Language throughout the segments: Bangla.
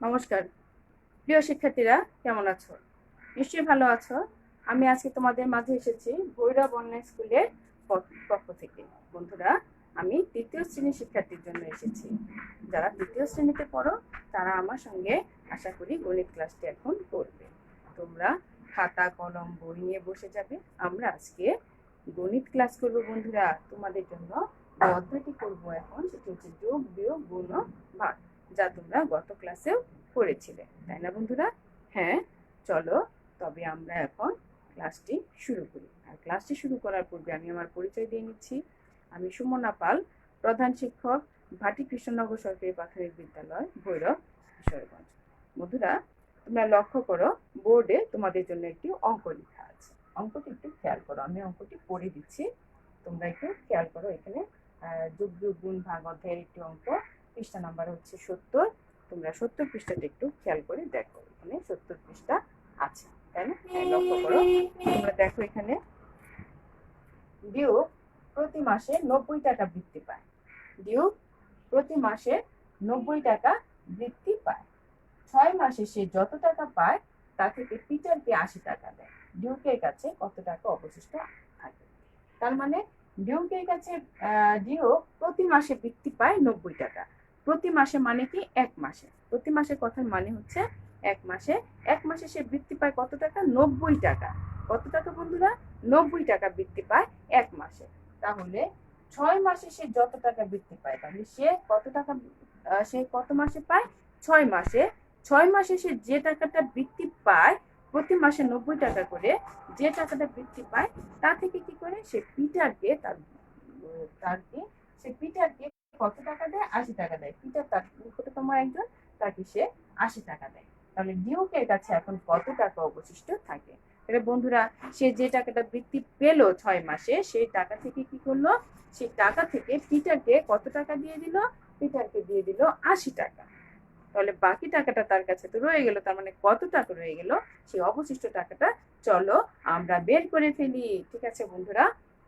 নমস্কার। প্রিয় শিক্ষার্থীরা, কেমন আছো? নিশ্চয়ই ভালো আছো। আমি আজকে তোমাদের মাঝে এসেছি ভৈরব অনলাইন স্কুলের পক্ষ থেকে। বন্ধুরা, আমি তৃতীয় শ্রেণির শিক্ষার্থীর জন্য এসেছি। যারা তৃতীয় শ্রেণীতে পড়ো, তারা আমার সঙ্গে আশা করি গণিত ক্লাসটি এখন করবে। তোমরা খাতা, কলম, বই নিয়ে বসে যাবে। আমরা আজকে গণিত ক্লাস করব বন্ধুরা। তোমাদের জন্য পদ্ধতি করব এখন। সেটি হচ্ছে যোগ, বিয়োগ, গুণ ভাগ। যা তোমরা গত ক্লাসেও পড়েছিলে তাই না বন্ধুরা? হ্যাঁ চলো তবে আমরা এখন ক্লাসটি শুরু করি। আর ক্লাসটি শুরু করার পূর্বে আমি আমার পরিচয় দিয়ে নিচ্ছি। আমি সুমনা পাল প্রধান শিক্ষক ভাটি কৃষ্ণনগর সরকারি প্রাথমিক বিদ্যালয় ভৈরব কিশোরগঞ্জ। বন্ধুরা তোমরা লক্ষ্য করো বোর্ডে তোমাদের জন্য একটি অঙ্ক লেখা আছে। অঙ্কটি একটু খেয়াল করো আমি অঙ্কটি পড়ে দিচ্ছি। তোমরা একটু খেয়াল করো এখানে আহ, যোগ গুণ ভাগ অধ্যায়ের একটি অঙ্ক। পৃষ্ঠা নাম্বার হচ্ছে সত্তর। তোমরা সত্তর পৃষ্ঠাটা একটু খেয়াল করে দেখো, এখানে সত্তর পৃষ্ঠা আছে, তাই না? লক্ষ্য করো। তোমরা দেখো এখানে ডিউ প্রতি মাসে নব্বই টাকা বৃত্তি পায়। ডিউ প্রতি মাসে নব্বই টাকা বৃত্তি পায়। ছয় মাসে সে যত টাকা পায়, তা থেকে পিটারকে আশি টাকা দেয়। ডিউকের কাছে কত টাকা অবশিষ্ট থাকে। তার মানে ডিউকের কাছে ডিউ প্রতি মাসে বৃত্তি পায় নব্বই টাকা। প্রতি মাসে মানে কি? এক মাসে। প্রতি মাসে কথার মানে হচ্ছে এক মাসে। এক মাসে সে বৃত্তি পায় কত টাকা? নব্বই টাকা। কত টাকা বন্ধুরা? নব্বই টাকা বৃত্তি পায় এক মাসে। তাহলে ছয় মাসে সে যত টাকা বৃত্তি পায় তাহলে সে কত টাকা সে কত মাসে পায়? ছয় মাসে। ছয় মাসে সে যে টাকাটা বৃত্তি পায় প্রতি মাসে নব্বই টাকা করে যে টাকাটা বৃত্তি পায় তা থেকে কি করে? সে পিটারকে তার উম, তার কি? সে পিটারকে কত টাকা দেয়? আশি টাকা দেয়। পিটার তার নিকটতম একজন, তাকে সে আশি টাকা দেয়। তাহলে ডিউকের কাছে এখন কত টাকা অবশিষ্ট থাকে? তাহলে বন্ধুরা, সে যে টাকাটা বৃত্তি পেল ছয় মাসে, সেই টাকা থেকে কি করল? সেই টাকা থেকে পিটারকে কত টাকা দিয়ে দিল? পিটারকে দিয়ে দিল আশি টাকা। তাহলে বাকি টাকাটা তার কাছে তো রয়ে গেল, তার মানে কত টাকা রয়ে গেল? সেই অবশিষ্ট টাকাটা চলো আমরা বের করে ফেলি। ঠিক আছে বন্ধুরা?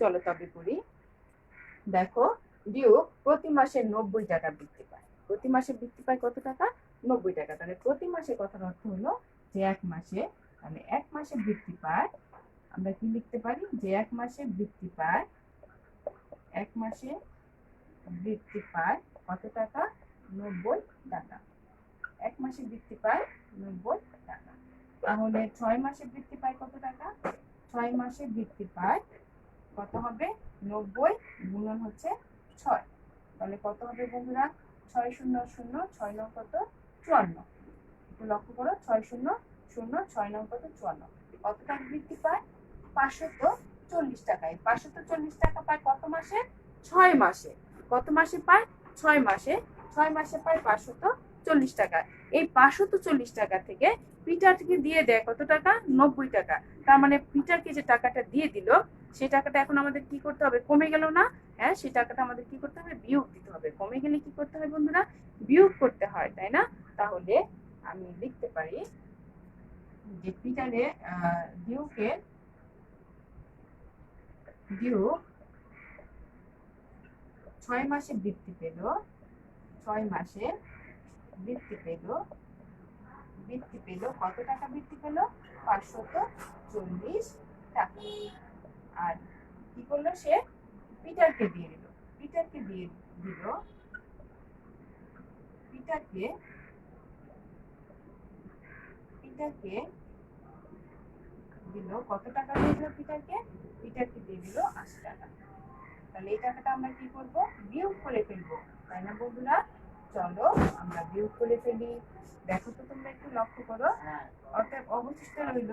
চলো তবে করি দেখো ডিউ প্রতি মাসে নব্বই টাকা বৃত্তি পায়। প্রতি মাসে বৃত্তি পায় কত টাকা? নব্বই টাকা। তাহলে প্রতি মাসে কথার অর্থ হলো যে এক মাসে মানে এক মাসে বৃত্তি পায়, আমরা কি লিখতে পারি? যে এক মাসে বৃত্তি পায়, এক মাসে বৃত্তি পায় কত টাকা? নব্বই টাকা। এক মাসে বৃত্তি পায় নব্বই টাকা। তাহলে ছয় মাসে বৃত্তি পায় কত টাকা? ছয় মাসে বৃত্তি পায় কত হবে? নব্বই গুণন হচ্ছে ছয়। তাহলে কত হবে বন্ধুরা? ছয় শূন্য শূন্য, ছয় নং কত? চুয়ান্ন। একটু লক্ষ্য করো, ছয় শূন্য শূন্য, ছয় নং কত? চুয়ান্ন। কত টাকা বৃদ্ধি পায়? পাঁচশত চল্লিশ টাকায়। পাঁচশত চল্লিশ টাকা পায় কত মাসে? ছয় মাসে। কত মাসে পায়? ছয় মাসে। ছয় মাসে পায় পাঁচশত চল্লিশ টাকা। এই পাঁচশত চল্লিশ টাকা থেকে পিটারকে দিয়ে দেয় কত টাকা? নব্বই টাকা। তার মানে পিটারকে যে টাকাটা দিয়ে দিল, সেই টাকাটা এখন আমাদের কি করতে হবে? কমে গেল না? হ্যাঁ সেই টাকাটা আমাদের কি করতে হবে? বিয়োগ দিতে হবে। কমে গেলে কি করতে হয় বন্ধুরা? বিয়োগ করতে হয়, তাই না? তাহলে আমি লিখতে পারি যে পিটারে ডিউকে, ডিউ ছয় মাসে বৃত্তি পেল। ছয় মাসে বৃত্তি পেল। বৃত্তি পেল, কত টাকা বৃত্তি পেল? পাঁচশত চল্লিশ টাকা। আর কি করল সে? পিটারকে দিয়ে দিল। পিটারকে দিয়ে দিল। পিটারকে পিটারকে দিল। কত টাকা দিয়ে দিল পিটারকে? পিটারকে দিয়ে দিল আশি টাকা। তাহলে এই টাকাটা আমরা কি করব? বিয়োগ করে ফেলব। তাই না বন্ধুরা? চলো, আমরা বিয়োগ করে ফেলি। দেখো তো তোমরা একটু লক্ষ্য করো। অতএব অবশিষ্ট রইল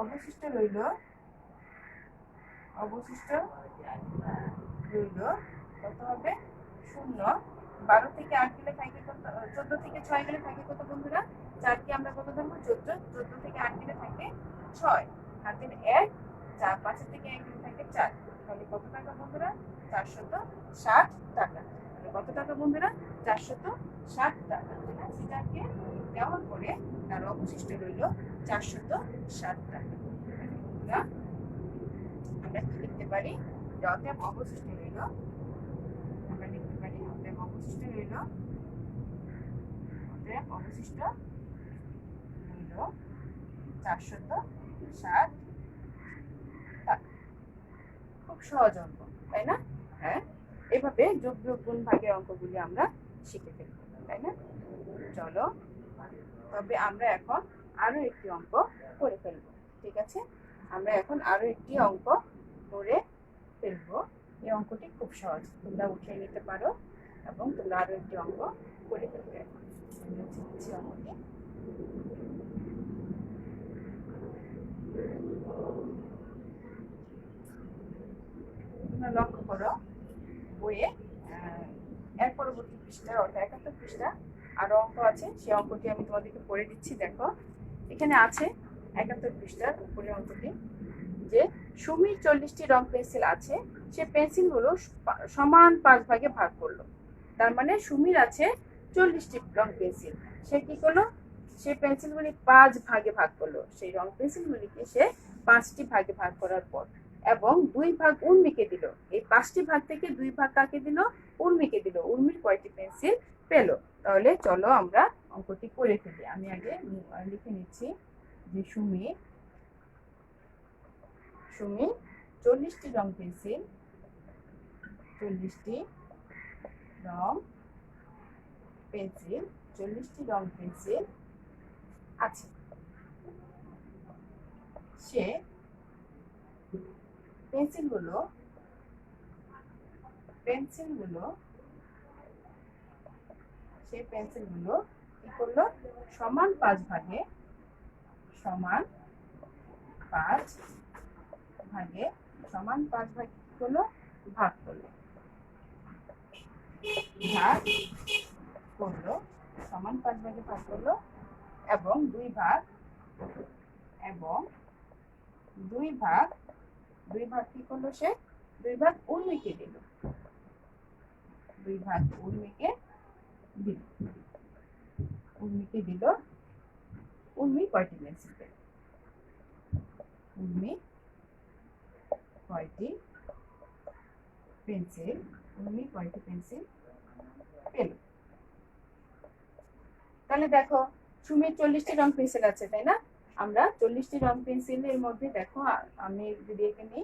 অবশিষ্ট রইল অবশিষ্ট রইল, কত হবে? শূন্য। বারো থেকে আট গেলে থাকে কত চোদ্দ থেকে ছয় গেলে থাকে কত বন্ধুরা? চারকে আমরা কত ধরবো? চোদ্দ। চোদ্দ থেকে আট গেলে থাকে ছয়। হাতের এক, চার, পাঁচের থেকে এক গেলে থাকে চার। তাহলে কত টাকা বন্ধুরা? চারশত ষাট টাকা। কত টাকা বন্ধুরা? চারশত ষাট টাকা। সেটাকে দেওয়ার পরে তার অবশিষ্ট রইল চারশত ষাট টাকা। আমরা কি লিখতে পারি? অতএব অবশিষ্ট রইল, আমরা লিখতে পারি অতএব অবশিষ্ট রইল, অতএব অবশিষ্ট রইল চারশত ষাট টাকা। খুব সহজ অঙ্ক, তাই না? হ্যাঁ? এভাবে যোগ বিয়োগ গুণ ভাগের অঙ্কগুলি আমরা শিখে ফেলব, তাই না? চলো, তবে আমরা এখন আরও একটি অঙ্ক করে ফেলব, ঠিক আছে? আমরা এখন আরও একটি অঙ্ক করে ফেলব। এই অঙ্কটি খুব সহজ, তোমরা উঠিয়ে নিতে পারো এবং তোমরা আরও একটি অঙ্ক করে ফেলবে। এখন অঙ্কটি তোমরা লক্ষ্য করো বইয়ে আহ, এর পরবর্তী পৃষ্ঠা অর্থাৎ একাত্তর পৃষ্ঠা। আরও অঙ্ক আছে, সেই অঙ্কটি আমি তোমাদেরকে পড়ে দিচ্ছি, দেখো। এখানে আছে একাত্তর পৃষ্ঠার উপরে অঙ্কটি, যে সুমির চল্লিশটি রং পেন্সিল আছে, সে পেন্সিলগুলো সমান পাঁচ ভাগে ভাগ করল। তার মানে সুমির আছে চল্লিশটি রং পেন্সিল। সে কি করল? সে পেন্সিলগুলি পাঁচ ভাগে ভাগ করল। সেই রং পেন্সিলগুলিকে সে পাঁচটি ভাগে ভাগ করার পর। এবং দুই ভাগ উর্মিকে দিল। এই পাঁচটি ভাগ থেকে দুই ভাগ কাকে দিল? উর্মিকে দিল। উর্মির কয়টি পেন্সিল পেল? তাহলে চলো আমরা অঙ্কটি করে ফেলি। আমি আগে লিখে নিচ্ছি যে সুমি সুমি, চল্লিশটি রং পেন্সিল, চল্লিশটি রং পেন্সিল, চল্লিশটি রং পেন্সিল আছে। সে পেন্সিলগুলো পেন্সিলগুলো সে পেন্সিলগুলো কি করল? সমান পাঁচ ভাগে, সমান পাঁচ ভাগে, সমান পাঁচ ভাগে কি করল? ভাগ করল। ভাগ করল, সমান পাঁচ ভাগে ভাগ করল এবং দুই ভাগ, এবং দুই ভাগ দুই ভাগ কি করল সে? দুই ভাগ উর্মিকে দিল। দুই ভাগ উর্মিকে দিল। উর্মিকে দিল। উর্মি কয়টি পেন্সিল? উর্মি কয়টি পেন্সিল? উর্মি কয়টি পেন্সিল পেল? তাহলে দেখো, সুমির চল্লিশটি রং পেন্সিল আছে, তাই না? আমরা চল্লিশটি রং পেন্সিলের মধ্যে দেখো আমি যদি এখানে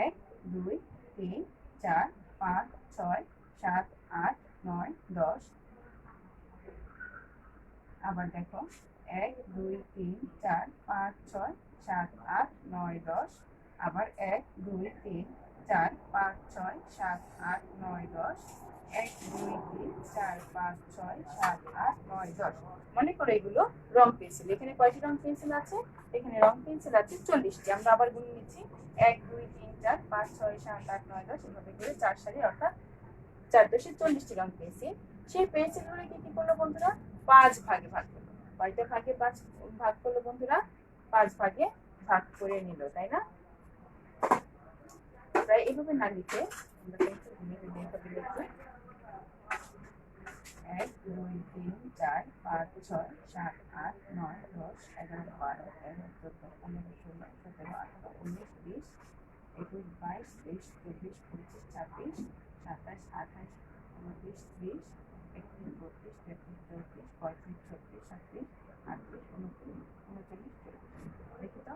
এক, দুই, তিন, চার, পাঁচ, ছয়, সাত, আট, নয়, দশ। আবার দেখো, এক, দুই, তিন, চার, পাঁচ, ছয়, সাত, আট, নয়, দশ। আবার এক, দুই, তিন, চার পাঁচ ছয় সাত আট নয় দশ, এক, দুই, তিন, চার, পাঁচ, ছয়, সাত, আট, নয়, দশ। মনে করো এগুলো রং পেন্সিল। এখানে কয়টি রং পেন্সিল আছে? এখানে রং পেন্সিল আছে চল্লিশটি। আমরা আবার গুনে নিচ্ছি। এক, দুই, তিন, চার, পাঁচ, ছয়, সাত, আট, নয়, দশ এভাবে করে চার সারি অর্থাৎ চার দশে চল্লিশটি রং পেন্সিল। সেই পেন্সিলগুলোকে কি করল বন্ধুরা? পাঁচ ভাগে ভাগ করল। কয়টা ভাগে পাঁচ ভাগ করল বন্ধুরা? পাঁচ ভাগে ভাগ করে নিল, তাই না? প্রায় এইভাবে না লিখে আমরা পেন্সিলগুলো যদি এইভাবে লিখি এক, দুই, তিন, চার, পাঁচ, ছয়, সাত, আট, নয়, দশ, এগারো, বারো, তেরো, চোদ্দ, পনেরো, ষোলো, সতেরো, আঠারো, উনিশ, বিশ, একুশ, বাইশ, তেইশ, চব্বিশ, পঁচিশ, ছাব্বিশ, সাতাশ, আঠাশ, উনত্রিশ, ত্রিশ একত্রিশ বত্রিশ তেত্রিশ চৌত্রিশ পঁয়ত্রিশ ছত্রিশ সাতত্রিশ আটত্রিশ উনত্রিশ উনচল্লিশ চল্লিশ দেখি তো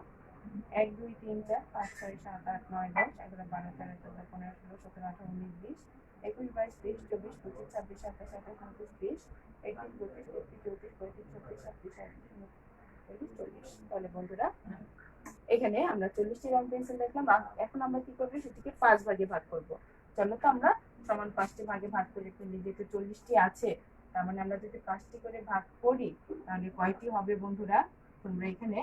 এক, দুই, তিন, চার, পাঁচ, ছয়, সাত, আট, নয়, দশ, এগারো, বারো, তেরো, চোদ্দ, পনেরো, ষোলো, সতেরো, আঠারো, উনিশ, বিশ, একুশ, বাইশ, তেইশ, চব্বিশ, পঁচিশ, ছাব্বিশ, সাতাশ, আঠাশ, উনত্রিশ ত্রিশ একত্রিশ, বত্রিশ, তেত্রিশ, চৌত্রিশ, পঁয়ত্রিশ, ছত্রিশ, সাতত্রিশ, আটত্রিশ, উনত্রিশ, চল্লিশ। তাহলে বন্ধুরা, এখানে আমরা চল্লিশটি রং পেন্সিল দেখলাম। এখন আমরা কি করব? সেটিকে পাঁচ ভাগে ভাগ করব। চলো তো আমরা সমান পাঁচটি ভাগে ভাগ করে ফেলি। যেহেতু চল্লিশটি আছে, তার মানে আমরা যদি পাঁচটি করে ভাগ করি, তাহলে কয়টি হবে বন্ধুরা? তোমরা এখানে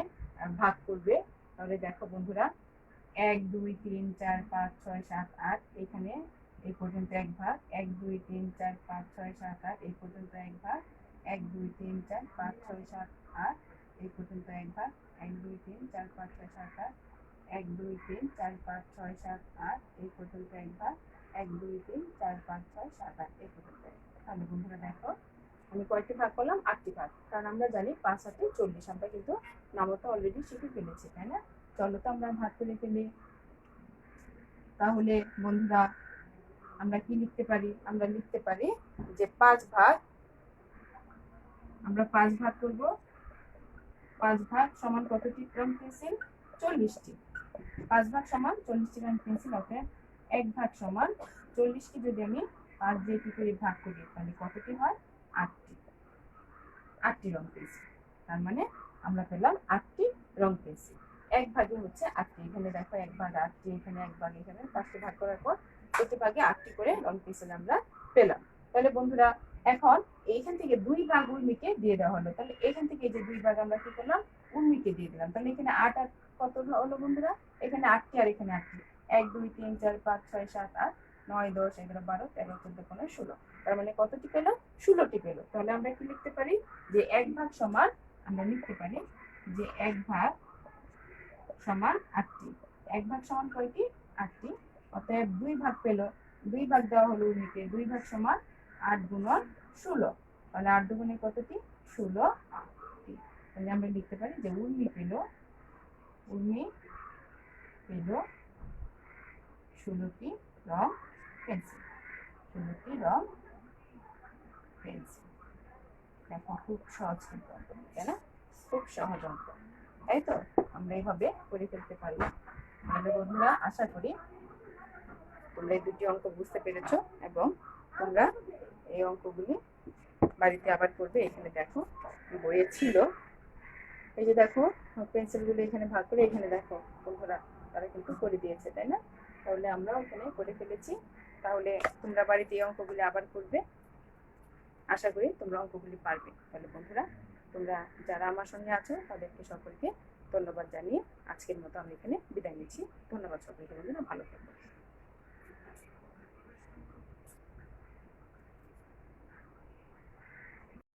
ভাগ করবে। তাহলে দেখো বন্ধুরা, এক, দুই, তিন, চার, পাঁচ, ছয়, সাত, আট, এখানে এই পর্যন্ত এক ভাগ, এক, দুই, তিন, চার, পাঁচ, ছয়, সাত, আট, এই পর্যন্ত এক ভাগ, এক, দুই, তিন, চার, পাঁচ, ছয়, সাত, আট, এই পর্যন্ত এক ভাগ, এক, দুই, তিন, চার, পাঁচ, ছয়, সাত, আট, এক, দুই, তিন, চার, পাঁচ, ছয়, সাত, আট, এই পর্যন্ত এক ভাগ, এক, দুই, তিন, চার, পাঁচ, ছয়, সাত, আট, এই পর্যন্ত। তাহলে বন্ধুরা দেখো আমি কয়টি ভাগ করলাম, আটটি ভাগ। কারণ আমরা জানি পাঁচ আটে চল্লিশ, আমরা কিন্তু নামটা অলরেডি শিখে ফেলেছি, তাই না? চলো তো আমরা ভাগ করে ফেলি। তাহলে বন্ধুরা, আমরা কি লিখতে পারি? আমরা লিখতে পারি যে পাঁচ ভাগ, আমরা পাঁচ ভাগ করব। পাঁচ ভাগ সমান কতটি? রং পেন্সিল, চল্লিশটি। পাঁচ ভাগ সমান চল্লিশটি রং পেন্সিল অতএব এক ভাগ সমান চল্লিশটি যদি আমি পাঁচ দিয়ে কি করে ভাগ করি, তাহলে কতটি হয়? আটটি। আটটি রং পেন্সিল তার মানে আমরা পেলাম আটটি রং পেন্সিল এক ভাগে হচ্ছে আটটি। এখানে দেখো এক ভাগ আটটি, এখানে এক ভাগ, এখানে পাঁচটি ভাগ করার পর প্রতি ভাগে আটটি করে রং পেন্সিল আমরা পেলাম। তাহলে বন্ধুরা, এখন এইখান থেকে দুই ভাগ উর্মিকে দিয়ে দেওয়া হলো। তাহলে এখান থেকে যে দুই ভাগ আমরা কি করলাম? উর্মিকে দিয়ে দিলাম। তাহলে এখানে আট আট কত হলো বন্ধুরা? এখানে আটটি আর এখানে আটটি। এক, দুই, তিন, চার, পাঁচ, ছয়, সাত, আট। নয়, দশ, এগারো, বারো, তেরো, চোদ্দ, পনেরো, ষোলো। তার মানে কতটি পেল? ষোলোটি পেল। তাহলে আমরা কি লিখতে পারি? যে এক ভাগ সমান, আমরা লিখতে পারি যে এক ভাগ সমান আটটি। এক ভাগ সমান কয়টি আটটি। অতএব দুই ভাগ পেল। দুই ভাগ দেওয়া হলো উর্মিকে দুই ভাগ সমান আট গুণন ষোলো। তাহলে আট দুগুণে কতটি ষোলো টি। তাহলে আমরা লিখতে পারি যে উর্মি পেল উর্মি পেল ষোলোটি রং পেন্সিল ষোলোটি রং পেন্সিল দেখো খুব খুব সহজ তাই তো? আমরা করে ফেলতে আশা করি তোমরা এই দুটি অঙ্ক বুঝতে পেরেছ এবং তোমরা এই অঙ্কগুলি বাড়িতে আবার করবে। এখানে দেখো, বইয়ে ছিল। এই যে দেখো পেন্সিলগুলো এখানে ভাগ করে এখানে দেখো, বন্ধুরা। তারা কিন্তু করে দিয়েছে, তাই না? তাহলে আমরা ওখানে করে ফেলেছি। তাহলে তোমরা বাড়িতে এই অঙ্কগুলি আবার করবে। আশা করি তোমরা অঙ্কগুলি পারবে। তাহলে বন্ধুরা, তোমরা যারা আমার সঙ্গে আছো, তাদেরকে সকলকে ধন্যবাদ জানিয়ে আজকের মতো আমি এখানে বিদায় নিচ্ছি। ধন্যবাদ সকলকে বন্ধুরা, ভালো থাকবে